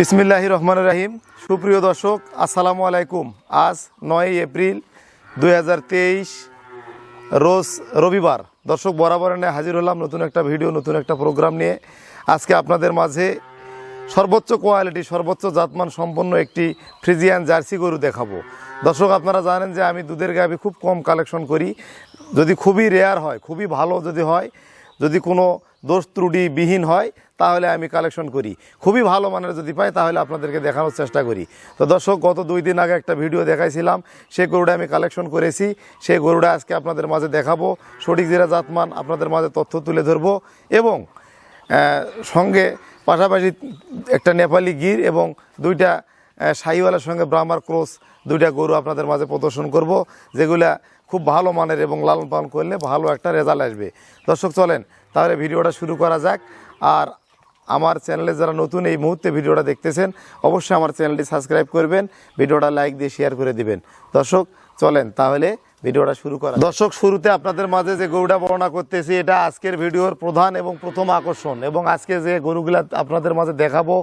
বিসমিল্লাহ রহমান রাহিম। সুপ্রিয় দর্শক, আসসালামু আলাইকুম। আজ নয় এপ্রিল দু হাজার তেইশ, রোজ রবিবার। দর্শক, বরাবর নিয়ে হাজির হলাম নতুন একটা ভিডিও, নতুন একটা প্রোগ্রাম নিয়ে। আজকে আপনাদের মাঝে সর্বোচ্চ কোয়ালিটি, সর্বোচ্চ জাতমান সম্পন্ন একটি ফ্রিজিয়ান জার্সি গরু দেখাবো। দর্শক, আপনারা জানেন যে আমি দুধের গাভি খুব কম কালেকশন করি। যদি খুবই রেয়ার হয়, খুবই ভালো যদি হয়, যদি কোনো দোষ ত্রুটি বিহীন হয় তাহলে আমি কালেকশন করি। খুবই ভালো মানের যদি পাই তাহলে আপনাদেরকে দেখানোর চেষ্টা করি। তো দর্শক গত দুই দিন আগে একটা ভিডিও দেখাইছিলাম। সেই গরুটা আমি কালেকশন করেছি। সেই গরুটা আজকে আপনাদের মাঝে দেখাবো। সঠিক জিরা জাতমান আপনাদের মাঝে তথ্য তুলে ধরবো এবং সঙ্গে পাশাপাশি একটা নেপালি গির এবং দুইটা আহ, শাহিওয়ালার সঙ্গে ব্রাহ্মার ক্রস দুইটা গরু আপনাদের মাঝে প্রদর্শন করব যেগুলা খুব ভালো মানের এবং লালন পালন করলে ভালো একটা রেজাল্ট আসবে। দর্শক চলেন তাহলে ভিডিওটা শুরু করা যাক। আর আমার চ্যানেলে যারা নতুন এই মুহূর্তে ভিডিওটা দেখতেছেন, অবশ্যই আমার চ্যানেলটি সাবস্ক্রাইব করবেন, ভিডিওটা লাইক দিয়ে শেয়ার করে দিবেন। দর্শক, চলেন তাহলে ভিডিওটা শুরু করা দর্শক, শুরুতে আপনাদের মাঝে যে গরুটা বর্ণনা করতেছি, এটা আজকের ভিডিওর প্রধান এবং প্রথম আকর্ষণ। এবং আজকে যে গরুগুলা আপনাদের মাঝে দেখাবো,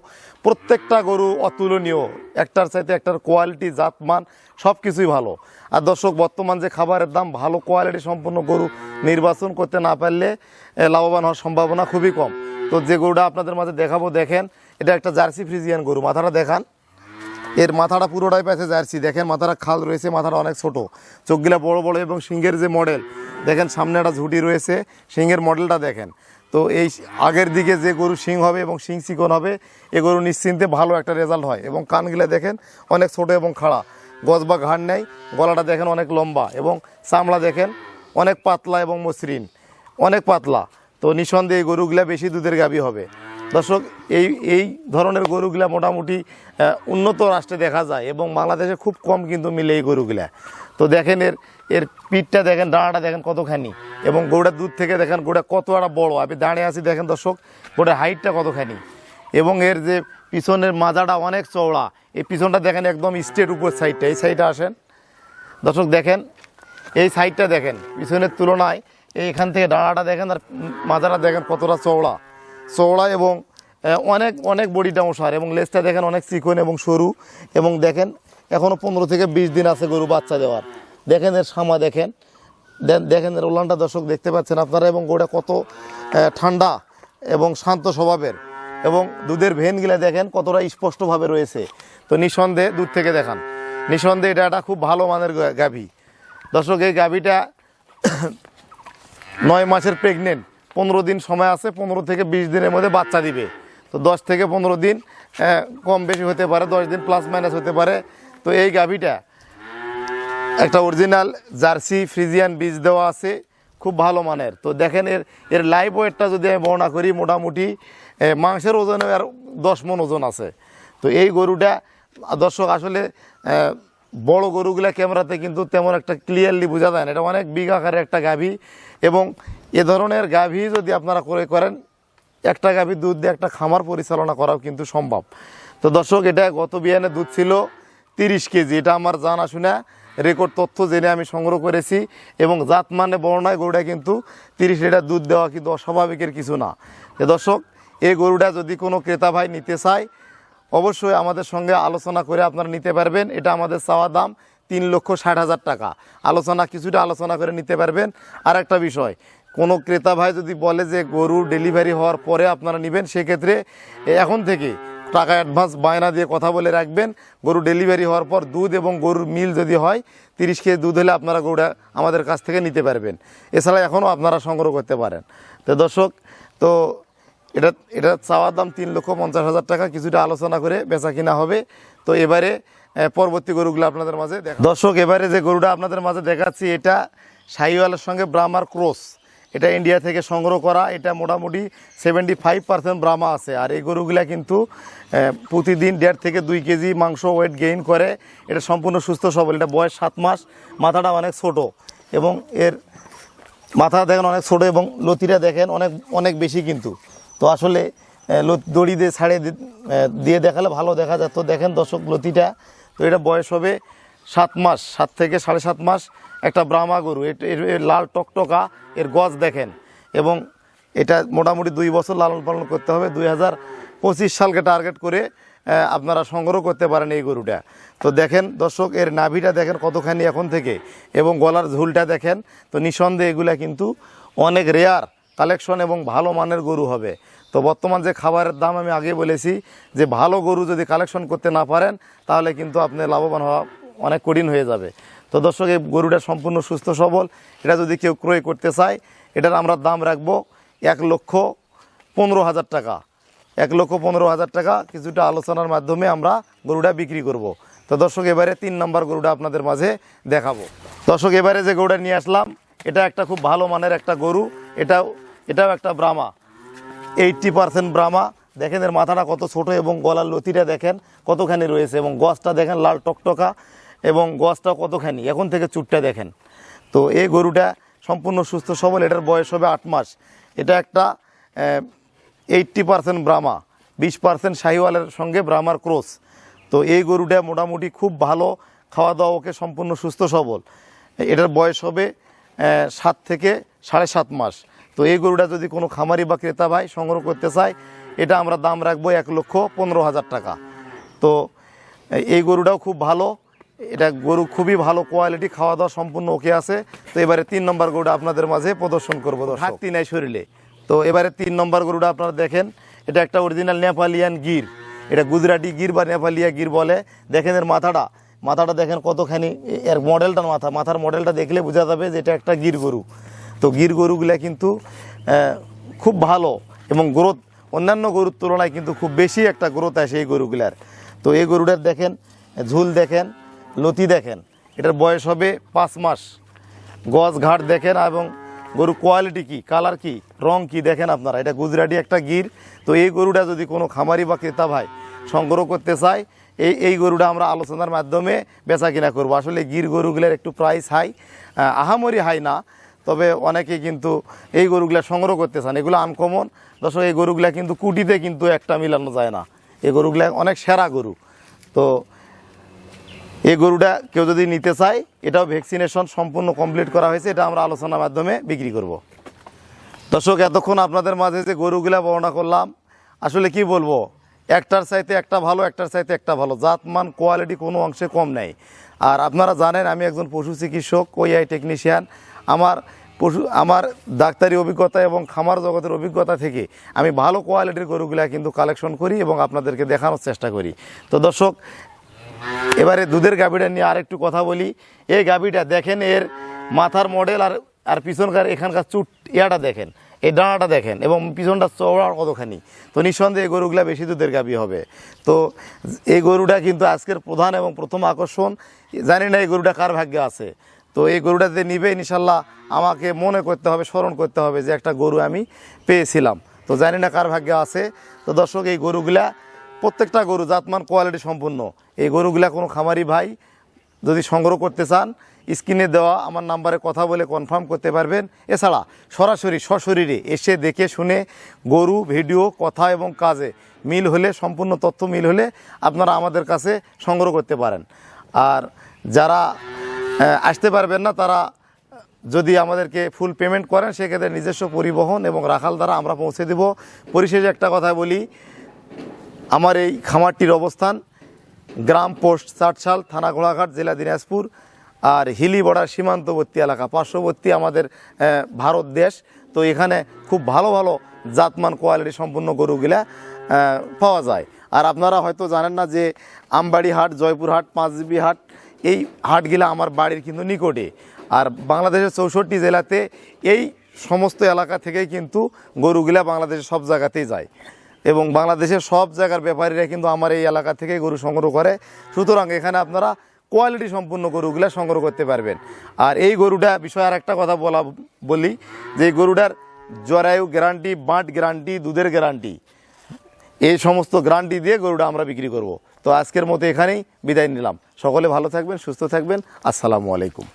প্রত্যেকটা গরু অতুলনীয়, একটার চাইতে একটার কোয়ালিটি জাতমান সব কিছুই ভালো। আর দর্শক, বর্তমান যে খাবারের দাম, ভালো কোয়ালিটি সম্পন্ন গরু নির্বাচন করতে না পারলে লাভবান হওয়ার সম্ভাবনা খুবই কম। তো যে গরুটা আপনাদের মাঝে দেখাবো, দেখেন, এটা একটা জার্সি ফ্রিজিয়ান গরু, মাথাটা দেখান। এর মাথাটা পুরোটাই পেছে জার্সি। দেখেন মাথাটা খাল রয়েছে, মাথাটা অনেক ছোট। চোখগুলা বড় বড় এবং সিংহের যে মডেল দেখেন সামনে একটা ঝুঁটি রয়েছে, সিংহের মডেলটা দেখেন। তো এই আগের দিকে যে গরু সিং হবে এবং সিং চিকন হবে, এ গরু নিশ্চিন্তে ভালো একটা রেজাল্ট হয়। এবং কানগুলা দেখেন অনেক ছোট এবং খাড়া। গজ বা ঘাড় নেই, গলাটা দেখেন অনেক লম্বা এবং চামড়া দেখেন অনেক পাতলা এবং মসৃণ, অনেক পাতলা। তো নিঃসন্দেহে গরুগুলা বেশি দুধের গাবি হবে। দর্শক, এই এই ধরনের গরুগুলা মোটামুটি উন্নত রাষ্ট্রে দেখা যায় এবং বাংলাদেশে খুব কম কিন্তু মিলে এই গরুগুলা। তো দেখেন এর এর পিঠটা দেখেন ডাঁড়াটা দেখেন কতখানি এবং গরুটার দুধ থেকে দেখেন গরুটা কত একটা বড়। আমি দাঁড়িয়ে আছি দেখেন দর্শক, গরুটার হাইটটা কতখানি এবং এর যে পিছনের মাজাটা অনেক চওড়া। এই পিছনটা দেখেন একদম স্ট্রেট উপর সাইডটা। এই সাইডে আসেন। দর্শক, দেখেন, এই সাইডটা দেখেন, পিছনের তুলনায় এই এখান থেকে ডাঁড়াটা দেখেন আর মাজাটা দেখেন কতটা চওড়া। চওড়া এবং অনেক অনেক বডিটা ওষার এবং লেজটা দেখেন অনেক চিকন এবং সরু এবং দেখেন এখনও পনেরো থেকে বিশ দিন আছে গরু বাচ্চা দেওয়ার। দেখেন এর সামা দেখেন। দেখেন এর ওলানটা দর্শক দেখতে পাচ্ছেন আপনারা এবং গোটা কত ঠান্ডা এবং শান্ত স্বভাবের এবং দুধের ভেনগুলা দেখেন কতটা স্পষ্টভাবে রয়েছে। তো নিঃসন্দেহে দুধ থেকে দেখান। নিঃসন্দেহে এটা একটা খুব ভালো মানের গাভী। দর্শক, এই গাভীটা নয় মাসের প্রেগনেন্ট পনেরো দিন সময় আছে, পনেরো থেকে বিশ দিনের মধ্যে বাচ্চা দিবে। তো দশ থেকে পনেরো দিন কম বেশি হতে পারে, দশ দিন প্লাস মাইনাস হতে পারে। তো এই গাভীটা, একটা অরিজিনাল জার্সি, ফ্রিজিয়ান বীজ দেওয়া আছে, খুব ভালো মানের। তো দেখেন এর এর লাইভ ওয়েটটা যদি আমি বর্ণনা করি, মোটামুটি মাংসের ওজনে আর দশ মন ওজন আছে। তো এই গরুটা, দর্শক আসলে বড় গরুগুলা ক্যামেরাতে কিন্তু তেমন একটা ক্লিয়ারলি বোঝা যায় না। এটা অনেক বিগ আকারের একটা গাভী এবং এ ধরনের গাভী যদি আপনারা করে করেন, একটা গাভীর দুধ দিয়ে একটা খামার পরিচালনা করাও কিন্তু সম্ভব। তো দর্শক, এটা গত বিয়ানে দুধ ছিল তিরিশ কেজি। এটা আমার জানা শোনা রেকর্ড তথ্য জেনে আমি সংগ্রহ করেছি এবং জাত মানে বর্ণায় গরুটা কিন্তু তিরিশ লিটার দুধ দেওয়া কিন্তু অস্বাভাবিকের কিছু না। তো দর্শক এই গরুটা যদি কোনো ক্রেতা ভাই নিতে চায়, অবশ্যই আমাদের সঙ্গে আলোচনা করে আপনারা নিতে পারবেন। এটা আমাদের চাওয়া দাম তিন লক্ষ ষাট হাজার টাকা। আলোচনা, কিছুটা আলোচনা করে নিতে পারবেন। আর একটা বিষয় কোনো ক্রেতা ভাই যদি বলে যে গরু ডেলিভারি হওয়ার পরে আপনারা নেবেন, সেক্ষেত্রে এখন থেকে টাকা অ্যাডভান্স বায়না দিয়ে কথা বলে রাখবেন। গরু ডেলিভারি হওয়ার পর দুধ এবং গরুর মিল যদি হয়, তিরিশ কেজি দুধ হলে আপনারা গরুটা আমাদের কাছ থেকে নিতে পারবেন। এছাড়া এখনও আপনারা সংগ্রহ করতে পারেন। তো দর্শক, তো এটা এটা চাওয়ার দাম তিন লক্ষ পঞ্চাশ হাজার টাকা। কিছুটা আলোচনা করে বেচা কিনা হবে। তো এবারে পরবর্তী গরুগুলো আপনাদের মাঝে দর্শক, এবারে যে গরুটা আপনাদের মাঝে দেখাচ্ছি, এটা শাহিওয়ালের সঙ্গে ব্রাহ্মার ক্রস এটা ইন্ডিয়া থেকে সংগ্রহ করা, এটা মোটামুটি সেভেন্টি ফাইভ পার্সেন্ট ব্রাহ্মা আছে। আর এই গরুগুলা কিন্তু প্রতিদিন দেড় থেকে দুই কেজি মাংস ওয়েট গেইন করে। এটা সম্পূর্ণ সুস্থ, সবল। এটা বয়স সাত মাস, মাথাটা অনেক ছোট এবং এর মাথা দেখেন অনেক ছোট এবং লতিটা দেখেন অনেক অনেক বেশি কিন্তু। তো আসলে দড়ি দিয়ে ছাড়ে দিয়ে দেখালে ভালো দেখা যায়। তো দেখেন দর্শক, লতিটা, তো এটা বয়স হবে সাত মাস, সাত থেকে সাড়ে সাত মাস। একটা ব্রাহ্মা গরু, এর- লাল টকটকা, এর গজ দেখেন। এবং এটা মোটামুটি দুই বছর লালন পালন করতে হবে, দুই হাজার পঁচিশ সালকে টার্গেট করে আপনারা সংগ্রহ করতে পারেন এই গরুটা। তো দেখেন দর্শক, এর নাভিটা দেখেন কতখানি এখন থেকে, এবং গলার ঝুলটা দেখেন, তো নিঃসন্দেহে এগুলা কিন্তু অনেক রেয়ার কালেকশন এবং ভালো মানের গরু হবে। তো বর্তমান যে খাবারের দাম আমি আগে বলেছি, যে ভালো গরু যদি কালেকশন করতে না পারেন, তাহলে কিন্তু আপনি লাভবান হওয়া অনেক কঠিন হয়ে যাবে। তো দর্শক, এই গরুটা সম্পূর্ণ সুস্থ, সবল। এটা যদি কেউ ক্রয় করতে চায়, এটার আমরা দাম রাখব এক লক্ষ পনেরো হাজার টাকা। এক লক্ষ পনেরো হাজার টাকা কিছুটা আলোচনার মাধ্যমে আমরা গরুটা বিক্রি করব। তো দর্শক, এবারে তিন নম্বর গরুটা আপনাদের মাঝে দেখাবো। দর্শক, এবারে যে গরুটা নিয়ে আসলাম, এটা একটা খুব ভালো মানের একটা গরু। এটাও এটাও একটা ব্রামা এইটটি পার্সেন্ট ব্রামা দেখেন এর মাথাটা কত ছোট এবং গলার লতিটা দেখেন কতখানি রয়েছে এবং গছটা দেখেন লাল টকটকা। এবং গছটা কতখানি? এখন থেকে চুটটা দেখেন। তো এই গরুটা সম্পূর্ণ সুস্থ, সবল। এটার বয়স হবে আট মাস। এটা একটা এইট্টি পার্সেন্ট ব্রাহ্মা বিশ পার্সেন্ট শাহিওয়ালের সঙ্গে ব্রাহ্মার ক্রস তো এই গরুটা মোটামুটি খুব ভালো খাওয়া দাওয়া ওকে সম্পূর্ণ সুস্থ, সবল। এটার বয়স হবে সাত থেকে সাড়ে সাত মাস। তো এই গরুটা যদি কোনো খামারি বা ক্রেতা ভাই সংগ্রহ করতে চায়, এটা আমরা দাম রাখব এক লক্ষ পনেরো হাজার টাকা। তো এই গরুটাও খুব ভালো এটা গরু খুবই ভালো কোয়ালিটি খাওয়া দাওয়া সম্পূর্ণ ওকে আছে। তো এবারে তিন নম্বর গরুটা আপনাদের মাঝে প্রদর্শন করব ঘাটতি নাই শরীরে। তো এবারে তিন নম্বর গরুটা আপনারা দেখেন এটা একটা অরিজিনাল নেপালিয়ান গির। এটা গুজরাটি গির বা নেপালিয়া গির বলে। দেখেন এর মাথাটা। মাথাটা দেখেন কতখানি এর মডেলটার মাথা। মাথার মডেলটা দেখলে বোঝা যাবে যে এটা একটা গির গরু। তো গির গরুগুলা কিন্তু খুব ভালো এবং গ্রোথ অন্যান্য গরুর তুলনায় কিন্তু খুব বেশি একটা গ্রোথ আসে এই গরুগুলার। তো এই গরুটার দেখেন ঝুল দেখেন লতি দেখেন, এটার বয়স হবে পাঁচ মাস। গজ ঘাট দেখেন, এবং গরু কোয়ালিটি কি কালার কি, রং কি দেখেন আপনারা। এটা গুজরাটি একটা গির, তো এই গরুটা যদি কোনো খামারি বা ক্রেতা ভাই সংগ্রহ করতে চায়, এই এই গরুটা আমরা আলোচনার মাধ্যমে বেচা কিনা করব। আসলে গির গরুগুলোর একটু প্রাইস হাই আহামরি হাই না, তবে অনেকে কিন্তু এই গরুগুলা সংগ্রহ করতে চান। এগুলো আনকমন দর্শক, এই গরুগুলা কিন্তু কুটিতে কিন্তু একটা মিলানো যায় না। এই গরুগুলা অনেক সেরা গরু। তো এই গরুটা কেউ যদি নিতে চায়, এটাও ভ্যাকসিনেশন সম্পূর্ণ কমপ্লিট করা হয়েছে, এটা আমরা আলোচনার মাধ্যমে বিক্রি করব। দর্শক, এতক্ষণ আপনাদের মাঝে যে গরুগুলা বর্ণনা করলাম, আসলে কি বলব? একটার চাইতে একটা ভালো, একটার চাইতে একটা ভালো। জাতমান, কোয়ালিটি কোনো অংশে কম নেই। আর আপনারা জানেন, আমি একজন পশু চিকিৎসক ওইআই টেকনিশিয়ান। আমার পশু, আমার ডাক্তারি অভিজ্ঞতা এবং খামার জগতের অভিজ্ঞতা থেকে আমি ভালো কোয়ালিটির গরুগুলা কিন্তু কালেকশন করি এবং আপনাদেরকে দেখানোর চেষ্টা করি। তো দর্শক এবারে দুধের গাভীটা নিয়ে আরেকটু কথা বলি। এই গাভীটা দেখেন, এর মাথার মডেল আর আর পিছনকার এখানকার চুট ইয়াটা দেখেন, এই ডানাটা দেখেন এবং পিছনটা চওড়া কতখানি তো নিঃসন্দেহে এই গরুগুলা বেশি দুধের গাবি হবে। তো এই গরুটা কিন্তু আজকের প্রধান এবং প্রথম আকর্ষণ। জানি না এই গরুটা কার ভাগ্যে আছে। তো এই গরুটাতে নিবে, ইনশাল্লাহ আমাকে মনে করতে হবে, স্মরণ করতে হবে যে একটা গরু আমি পেয়েছিলাম। তো জানি না কার ভাগ্যে আছে। তো দর্শক, এই গরুগুলা প্রত্যেকটা গরু জাতমান কোয়ালিটি সম্পূর্ণ। এই গরুগুলা কোনো খামারি ভাই যদি সংগ্রহ করতে চান, স্ক্রিনে দেওয়া আমার নাম্বারে কথা বলে কনফার্ম করতে পারবেন। এছাড়া সরাসরি সশরীরে এসে দেখে শুনে গরু, ভিডিও, কথা এবং কাজে মিল হলে, সম্পূর্ণ তথ্য মিল হলে আপনারা আমাদের কাছে সংগ্রহ করতে পারেন। আর যারা আসতে পারবেন না, তারা যদি আমাদেরকে ফুল পেমেন্ট করেন, সেক্ষেত্রে নিজস্ব পরিবহন এবং রাখাল দ্বারা আমরা পৌঁছে দেব। পরিশেষে একটা কথা বলি আমার এই খামারটির অবস্থান গ্রাম পোস্ট চাটশাল, থানা ঘোড়াঘাট জেলা দিনাজপুর আর হিলি বর্ডার সীমান্তবর্তী এলাকা, পার্শ্ববর্তী আমাদের ভারত দেশ। তো এখানে খুব ভালো ভালো জাতমান কোয়ালিটি সম্পূর্ণ গরুগুলা পাওয়া যায়। আর আপনারা হয়তো জানেন না যে আমবাড়ি হাট, জয়পুর হাট পাঁচবি হাট, এই হাটগুলা আমার বাড়ির কিন্তু নিকটে। আর বাংলাদেশের চৌষট্টি জেলাতে এই সমস্ত এলাকা থেকেই কিন্তু গরুগুলা বাংলাদেশের সব জায়গাতেই যায়। এবং বাংলাদেশের সব জায়গার ব্যাপারীরা কিন্তু আমার এই এলাকা থেকে গরু সংগ্রহ করে। সুতরাং এখানে আপনারা কোয়ালিটি সম্পূর্ণ গরুগুলো সংগ্রহ করতে পারবেন। আর এই গরুটা বিষয়ে আর একটা কথা বলা, বলি যে এই গরুটার জরায়ু গ্যারান্টি, বাঁট গ্যারান্টি, দুধের গ্যারান্টি, এই সমস্ত গ্যারান্টি দিয়ে গরুটা আমরা বিক্রি করব। তো আজকের মতো এখানেই বিদায় নিলাম। সকলে ভালো থাকবেন, সুস্থ থাকবেন। আসসালামু আলাইকুম।